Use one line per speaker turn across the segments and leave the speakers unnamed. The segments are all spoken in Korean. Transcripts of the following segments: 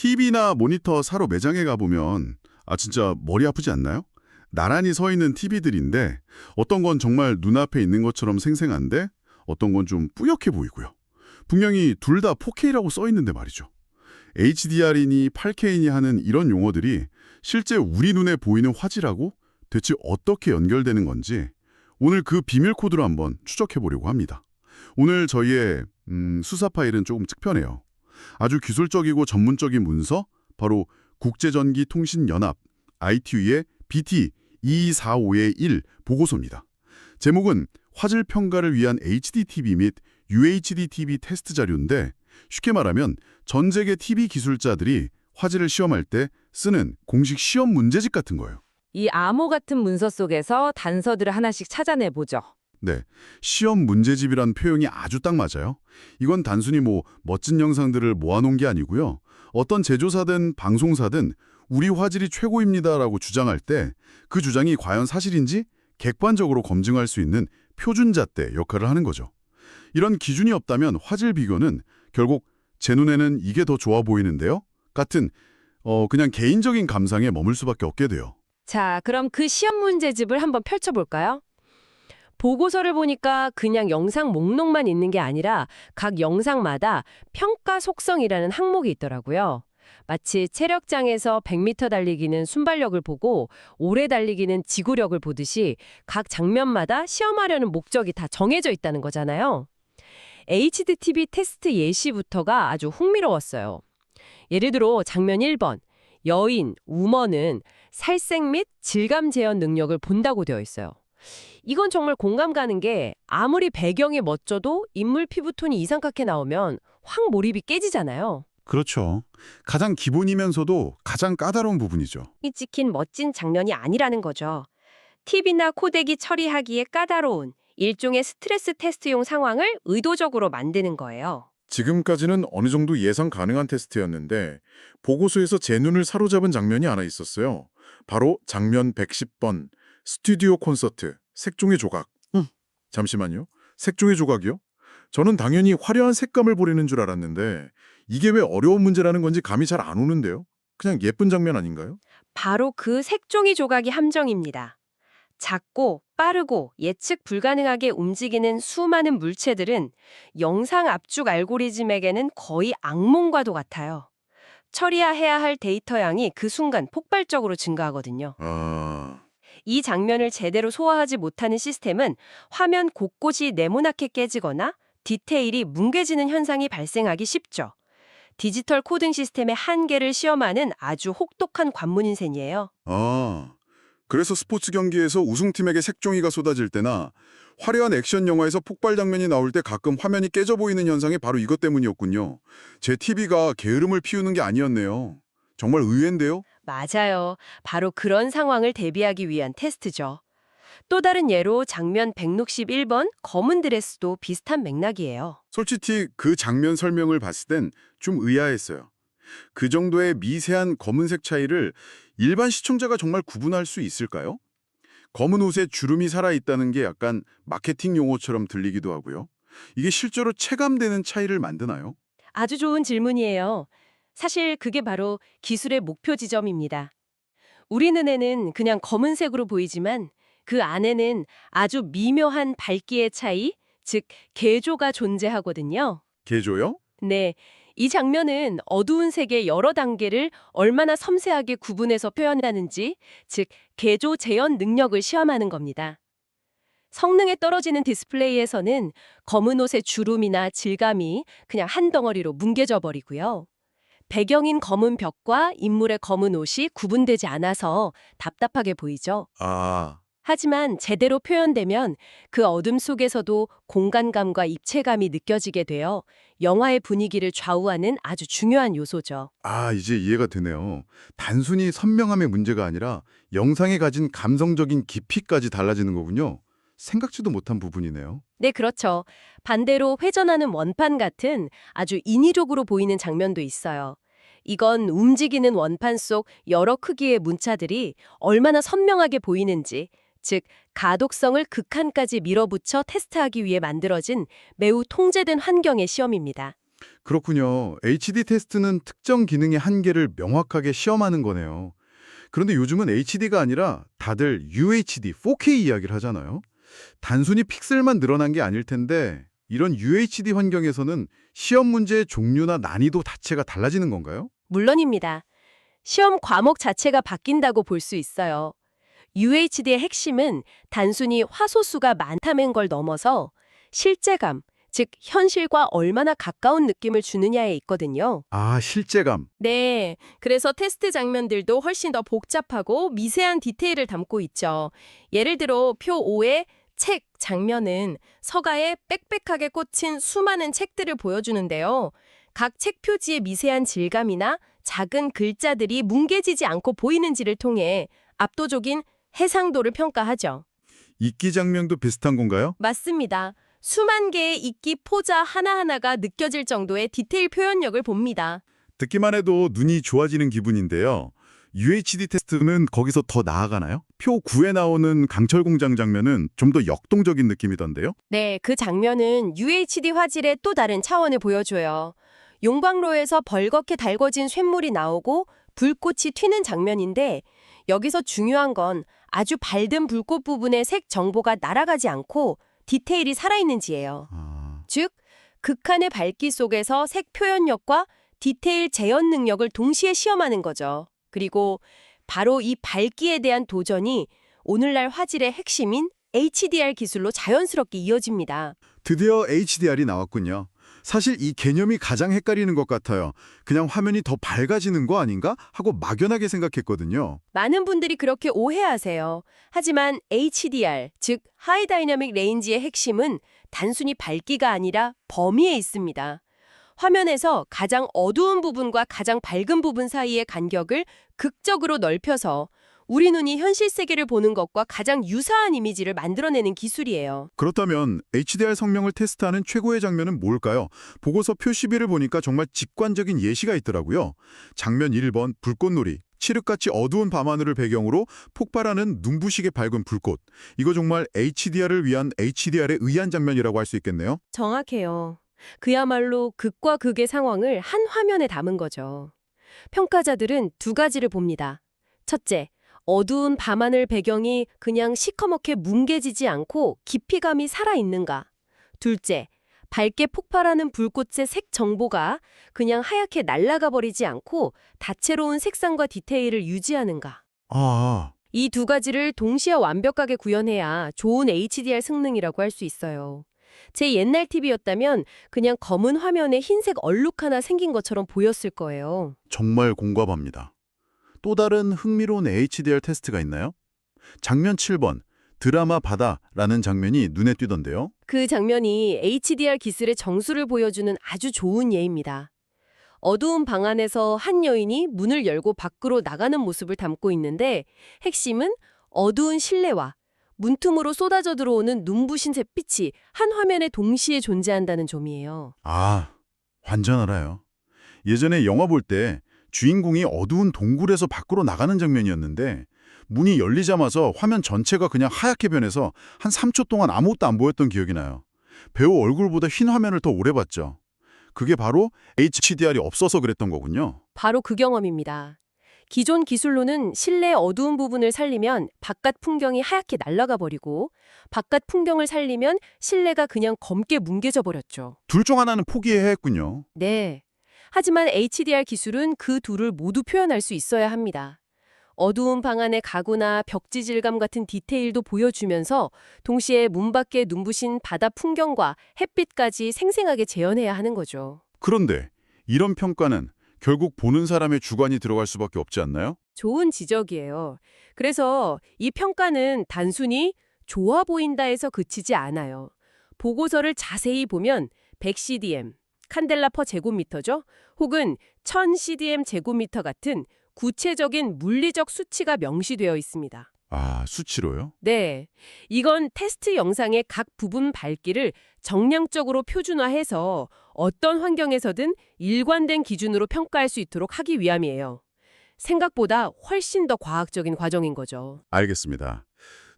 TV나 모니터 사러 매장에 가보면 아 진짜 머리 아프지 않나요? 나란히 서 있는 TV들인데 어떤 건 정말 눈앞에 있는 것처럼 생생한데 어떤 건 좀 뿌옇게 보이고요. 분명히 둘 다 4K라고 써 있는데 말이죠. HDR이니 8K니 하는 이런 용어들이 실제 우리 눈에 보이는 화질하고 대체 어떻게 연결되는 건지 오늘 그 비밀 코드로 한번 추적해 보려고 합니다. 오늘 저희의 음, 수사 파일은 조금 특별해요. 아주 기술적이고 전문적인 문서, 바로 국제전기통신연합 ITU의 BT 2245-1 보고서입니다. 제목은 화질 평가를 위한 HDTV 및 UHD-TV 테스트 자료인데 쉽게 말하면 전 세계 TV 기술자들이 화질을 시험할 때 쓰는 공식 시험 문제집 같은 거예요.
이 암호 같은 문서 속에서 단서들을 하나씩 찾아내 보죠.
네, 시험 문제집이란 표현이 아주 딱 맞아요. 이건 단순히 뭐 멋진 영상들을 모아놓은 게 아니고요. 어떤 제조사든 방송사든 우리 화질이 최고입니다라고 주장할 때 그 주장이 과연 사실인지 객관적으로 검증할 수 있는 표준잣대 역할을 하는 거죠. 이런 기준이 없다면 화질 비교는 결국 제 눈에는 이게 더 좋아 보이는데요? 같은 어 그냥 개인적인 감상에 머물 수밖에 없게 돼요.
자, 그럼 그 시험 문제집을 한번 펼쳐볼까요? 보고서를 보니까 그냥 영상 목록만 있는 게 아니라 각 영상마다 평가 속성이라는 항목이 있더라고요. 마치 체력장에서 100m 달리기는 순발력을 보고 오래 달리기는 지구력을 보듯이 각 장면마다 시험하려는 목적이 다 정해져 있다는 거잖아요. HDTV 테스트 예시부터가 아주 흥미로웠어요. 예를 들어 장면 1번, 여인, 우먼은 살색 및 질감 재현 능력을 본다고 되어 있어요. 이건 정말 공감 가는 게 아무리 배경이 멋져도 인물 피부톤이 이상하게 나오면 확 몰입이 깨지잖아요.
그렇죠. 가장 기본이면서도 가장 까다로운 부분이죠.
이 찍힌 멋진 장면이 아니라는 거죠. TV나 코덱이 처리하기에 까다로운 일종의 스트레스 테스트용 상황을 의도적으로 만드는 거예요.
지금까지는 어느 정도 예상 가능한 테스트였는데 보고서에서 제 눈을 사로잡은 장면이 하나 있었어요. 바로 장면 110번 스튜디오 콘서트 색종의 조각.
음.
잠시만요. 색종의 조각이요? 저는 당연히 화려한 색감을 보리는 줄 알았는데 이게 왜 어려운 문제라는 건지 감이 잘 안 오는데요. 그냥 예쁜 장면 아닌가요?
바로 그 색종이 조각이 함정입니다. 작고 빠르고 예측 불가능하게 움직이는 수많은 물체들은 영상 압축 알고리즘에게는 거의 악몽과도 같아요. 처리해야 할 데이터 양이 그 순간 폭발적으로 증가하거든요.
아...
이 장면을 제대로 소화하지 못하는 시스템은 화면 곳곳이 네모나게 깨지거나 디테일이 뭉개지는 현상이 발생하기 쉽죠. 디지털 코딩 시스템의 한계를 시험하는 아주 혹독한 관문인 셈이에요.
아, 그래서 스포츠 경기에서 우승팀에게 색종이가 쏟아질 때나 화려한 액션 영화에서 폭발 장면이 나올 때 가끔 화면이 깨져 보이는 현상이 바로 이것 때문이었군요. 제 TV가 게으름을 피우는 게 아니었네요. 정말 의외인데요?
맞아요. 바로 그런 상황을 대비하기 위한 테스트죠. 또 다른 예로 장면 161번 검은 드레스도 비슷한 맥락이에요.
솔직히 그 장면 설명을 봤을 땐 좀 의아했어요. 그 정도의 미세한 검은색 차이를 일반 시청자가 정말 구분할 수 있을까요? 검은 옷에 주름이 살아있다는 게 약간 마케팅 용어처럼 들리기도 하고요. 이게 실제로 체감되는 차이를 만드나요?
아주 좋은 질문이에요. 사실 그게 바로 기술의 목표 지점입니다. 우리 눈에는 그냥 검은색으로 보이지만 그 안에는 아주 미묘한 밝기의 차이, 즉 개조가 존재하거든요.
개조요?
네, 이 장면은 어두운 색의 여러 단계를 얼마나 섬세하게 구분해서 표현하는지, 즉 개조 재현 능력을 시험하는 겁니다. 성능에 떨어지는 디스플레이에서는 검은 옷의 주름이나 질감이 그냥 한 덩어리로 뭉개져 버리고요. 배경인 검은 벽과 인물의 검은 옷이 구분되지 않아서 답답하게 보이죠.
아,
하지만 제대로 표현되면 그 어둠 속에서도 공간감과 입체감이 느껴지게 되어 영화의 분위기를 좌우하는 아주 중요한 요소죠.
아, 이제 이해가 되네요. 단순히 선명함의 문제가 아니라 영상에 가진 감성적인 깊이까지 달라지는 거군요. 생각지도 못한 부분이네요.
네, 그렇죠. 반대로 회전하는 원판 같은 아주 인위적으로 보이는 장면도 있어요. 이건 움직이는 원판 속 여러 크기의 문자들이 얼마나 선명하게 보이는지, 즉 가독성을 극한까지 밀어붙여 테스트하기 위해 만들어진 매우 통제된 환경의 시험입니다.
그렇군요. HD 테스트는 특정 기능의 한계를 명확하게 시험하는 거네요. 그런데 요즘은 HD가 아니라 다들 UHD, 4K 이야기를 하잖아요. 단순히 픽셀만 늘어난 게 아닐 텐데 이런 UHD 환경에서는 시험 문제의 종류나 난이도 자체가 달라지는 건가요?
물론입니다. 시험 과목 자체가 바뀐다고 볼 수 있어요. UHD의 핵심은 단순히 화소수가 많다는 걸 넘어서 실제감, 즉 현실과 얼마나 가까운 느낌을 주느냐에 있거든요.
아, 실제감.
네, 그래서 테스트 장면들도 훨씬 더 복잡하고 미세한 디테일을 담고 있죠. 예를 들어 표 5의 책 장면은 서가에 빽빽하게 꽂힌 수많은 책들을 보여주는데요. 각 책 표지의 미세한 질감이나 작은 글자들이 뭉개지지 않고 보이는지를 통해 압도적인 해상도를 평가하죠.
이끼 장면도 비슷한 건가요?
맞습니다. 수만 개의 이끼 포자 하나하나가 느껴질 정도의 디테일 표현력을 봅니다.
듣기만 해도 눈이 좋아지는 기분인데요. UHD 테스트는 거기서 더 나아가나요? 표 9에 나오는 강철 공장 장면은 좀 더 역동적인 느낌이던데요?
네, 그 장면은 UHD 화질의 또 다른 차원을 보여줘요. 용광로에서 벌겋게 달궈진 쇳물이 나오고 불꽃이 튀는 장면인데 여기서 중요한 건 아주 밝은 불꽃 부분의 색 정보가 날아가지 않고 디테일이 살아있는지예요.
아,
즉, 극한의 밝기 속에서 색 표현력과 디테일 재현 능력을 동시에 시험하는 거죠. 그리고 바로 이 밝기에 대한 도전이 오늘날 화질의 핵심인 HDR 기술로 자연스럽게 이어집니다.
드디어 HDR이 나왔군요. 사실 이 개념이 가장 헷갈리는 것 같아요. 그냥 화면이 더 밝아지는 거 아닌가? 하고 막연하게 생각했거든요.
많은 분들이 그렇게 오해하세요. 하지만 HDR, 즉 하이 다이나믹 레인지의 핵심은 단순히 밝기가 아니라 범위에 있습니다. 화면에서 가장 어두운 부분과 가장 밝은 부분 사이의 간격을 극적으로 넓혀서 우리 눈이 현실 세계를 보는 것과 가장 유사한 이미지를 만들어내는 기술이에요.
그렇다면 HDR 성명을 테스트하는 최고의 장면은 뭘까요? 보고서 표 12를 보니까 정말 직관적인 예시가 있더라고요. 장면 1번 불꽃놀이. 칠흑같이 어두운 밤하늘을 배경으로 폭발하는 눈부시게 밝은 불꽃. 이거 정말 HDR을 위한 HDR의 의한 장면이라고 할 수 있겠네요.
정확해요. 그야말로 극과 극의 상황을 한 화면에 담은 거죠. 평가자들은 두 가지를 봅니다. 첫째, 어두운 밤하늘 배경이 그냥 시커멓게 뭉개지지 않고 깊이감이 살아있는가. 둘째, 밝게 폭발하는 불꽃의 색 정보가 그냥 하얗게 날아가 버리지 않고 다채로운 색상과 디테일을 유지하는가.
아,
이 두 가지를 동시에 완벽하게 구현해야 좋은 HDR 성능이라고 할 수 있어요. 제 옛날 TV였다면 그냥 검은 화면에 흰색 얼룩 하나 생긴 것처럼 보였을 거예요.
정말 공감합니다. 또 다른 흥미로운 HDR 테스트가 있나요? 장면 7번, 드라마 바다라는 장면이 눈에 띄던데요.
그 장면이 HDR 기술의 정수를 보여주는 아주 좋은 예입니다. 어두운 방 안에서 한 여인이 문을 열고 밖으로 나가는 모습을 담고 있는데 핵심은 어두운 실내와 문틈으로 쏟아져 들어오는 눈부신 잿빛이 한 화면에 동시에 존재한다는 점이에요.
아, 완전 알아요. 예전에 영화 볼 때 주인공이 어두운 동굴에서 밖으로 나가는 장면이었는데 문이 열리자마자 화면 전체가 그냥 하얗게 변해서 한 3초 동안 아무것도 안 보였던 기억이 나요. 배우 얼굴보다 흰 화면을 더 오래 봤죠. 그게 바로 HDR이 없어서 그랬던 거군요.
바로 그 경험입니다. 기존 기술로는 실내 어두운 부분을 살리면 바깥 풍경이 하얗게 날아가 버리고 바깥 풍경을 살리면 실내가 그냥 검게 뭉개져 버렸죠.
둘 중 하나는 포기해야 했군요.
네. 하지만 HDR 기술은 그 둘을 모두 표현할 수 있어야 합니다. 어두운 방 안의 가구나 벽지 질감 같은 디테일도 보여주면서 동시에 문 밖의 눈부신 바다 풍경과 햇빛까지 생생하게 재현해야 하는 거죠.
그런데 이런 평가는 결국 보는 사람의 주관이 들어갈 수밖에 없지 않나요?
좋은 지적이에요. 그래서 이 평가는 단순히 좋아 보인다에서 그치지 않아요. 보고서를 자세히 보면 100cdm, 칸델라 퍼 제곱미터죠? 혹은 1000cdm 제곱미터 같은 구체적인 물리적 수치가 명시되어 있습니다.
아, 수치로요?
네. 이건 테스트 영상의 각 부분 밝기를 정량적으로 표준화해서 어떤 환경에서든 일관된 기준으로 평가할 수 있도록 하기 위함이에요. 생각보다 훨씬 더 과학적인 과정인 거죠.
알겠습니다.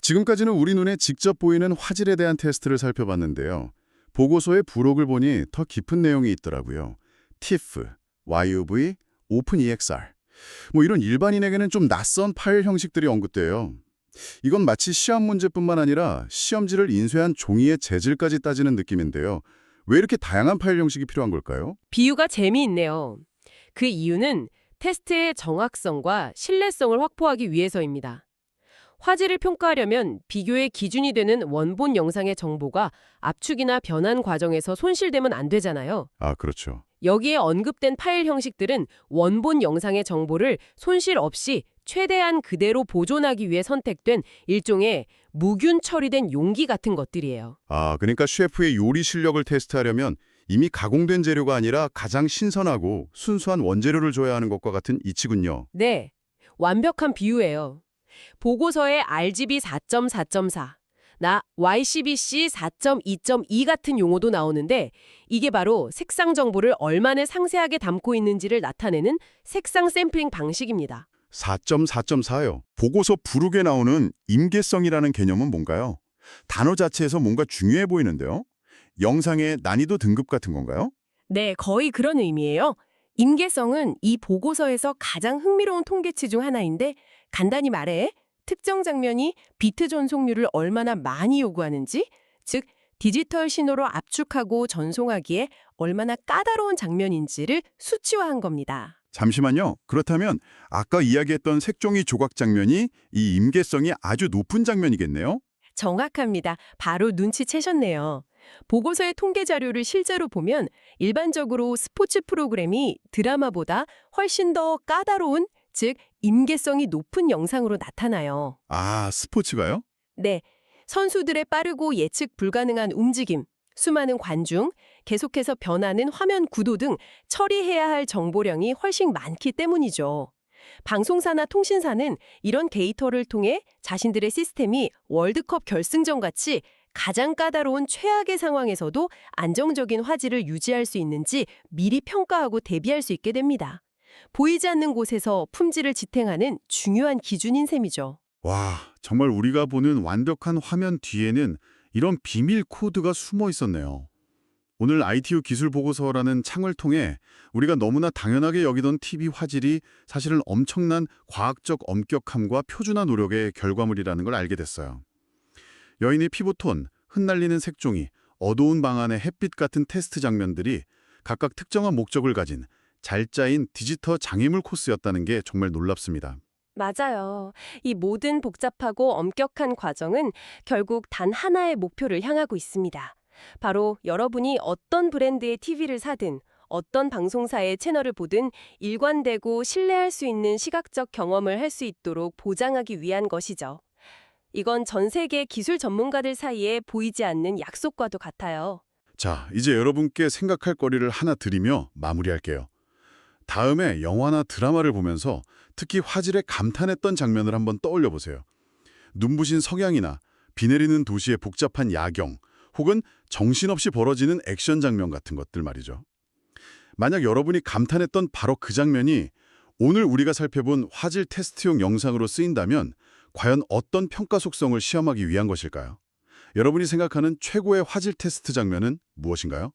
지금까지는 우리 눈에 직접 보이는 화질에 대한 테스트를 살펴봤는데요. 보고서의 부록을 보니 더 깊은 내용이 있더라고요.
TIFF, YUV, OpenEXR. 뭐 이런 일반인에게는 좀 낯선 파일 형식들이 언급돼요. 이건 마치 시험 문제뿐만 아니라 시험지를 인쇄한 종이의 재질까지 따지는 느낌인데요. 왜 이렇게 다양한 파일 형식이 필요한 걸까요?
비유가 재미있네요. 그 이유는 테스트의 정확성과 신뢰성을 확보하기 위해서입니다. 화질을 평가하려면 비교의 기준이 되는 원본 영상의 정보가 압축이나 변환 과정에서 손실되면 안 되잖아요.
아, 그렇죠.
여기에 언급된 파일 형식들은 원본 영상의 정보를 손실 없이 최대한 그대로 보존하기 위해 선택된 일종의 무균 처리된 용기 같은 것들이에요.
아, 그러니까 셰프의 요리 실력을 테스트하려면 이미 가공된 재료가 아니라 가장 신선하고 순수한 원재료를 줘야 하는 것과 같은 이치군요.
네, 완벽한 비유예요. 보고서에 RGB 4.4.4, 나 YCBC 4.2.2 같은 용어도 나오는데 이게 바로 색상 정보를 얼마나 상세하게 담고 있는지를 나타내는 색상 샘플링 방식입니다.
4.4.4요. 보고서 부록에 나오는 임계성이라는 개념은 뭔가요? 단어 자체에서 뭔가 중요해 보이는데요. 영상의 난이도 등급 같은 건가요?
네, 거의 그런 의미예요. 임계성은 이 보고서에서 가장 흥미로운 통계치 중 하나인데 간단히 말해 특정 장면이 비트 전송률을 얼마나 많이 요구하는지, 즉 디지털 신호로 압축하고 전송하기에 얼마나 까다로운 장면인지를 수치화한 겁니다.
잠시만요. 그렇다면 아까 이야기했던 색종이 조각 장면이 이 임계성이 아주 높은 장면이겠네요?
정확합니다. 바로 눈치채셨네요. 보고서의 통계 자료를 실제로 보면 일반적으로 스포츠 프로그램이 드라마보다 훨씬 더 까다로운, 즉 임계성이 높은 영상으로 나타나요.
아, 스포츠가요?
네, 선수들의 빠르고 예측 불가능한 움직임, 수많은 관중, 계속해서 변하는 화면 구도 등 처리해야 할 정보량이 훨씬 많기 때문이죠. 방송사나 통신사는 이런 데이터를 통해 자신들의 시스템이 월드컵 결승전 같이 가장 까다로운 최악의 상황에서도 안정적인 화질을 유지할 수 있는지 미리 평가하고 대비할 수 있게 됩니다. 보이지 않는 곳에서 품질을 지탱하는 중요한 기준인 셈이죠.
와, 정말 우리가 보는 완벽한 화면 뒤에는 이런 비밀 코드가 숨어 있었네요. 오늘 ITU 기술 보고서라는 창을 통해 우리가 너무나 당연하게 여기던 TV 화질이 사실은 엄청난 과학적 엄격함과 표준화 노력의 결과물이라는 걸 알게 됐어요. 여인의 피부톤, 흩날리는 색종이, 어두운 방 안의 햇빛 같은 테스트 장면들이 각각 특정한 목적을 가진 잘 짜인 디지털 장애물 코스였다는 게 정말 놀랍습니다.
맞아요. 이 모든 복잡하고 엄격한 과정은 결국 단 하나의 목표를 향하고 있습니다. 바로 여러분이 어떤 브랜드의 TV를 사든 어떤 방송사의 채널을 보든 일관되고 신뢰할 수 있는 시각적 경험을 할 수 있도록 보장하기 위한 것이죠. 이건 전 세계 기술 전문가들 사이에 보이지 않는 약속과도 같아요.
자, 이제 여러분께 생각할 거리를 하나 드리며 마무리할게요. 다음에 영화나 드라마를 보면서 특히 화질에 감탄했던 장면을 한번 떠올려 보세요. 눈부신 석양이나 비 내리는 도시의 복잡한 야경, 혹은 정신없이 벌어지는 액션 장면 같은 것들 말이죠. 만약 여러분이 감탄했던 바로 그 장면이 오늘 우리가 살펴본 화질 테스트용 영상으로 쓰인다면 과연 어떤 평가 속성을 시험하기 위한 것일까요? 여러분이 생각하는 최고의 화질 테스트 장면은 무엇인가요?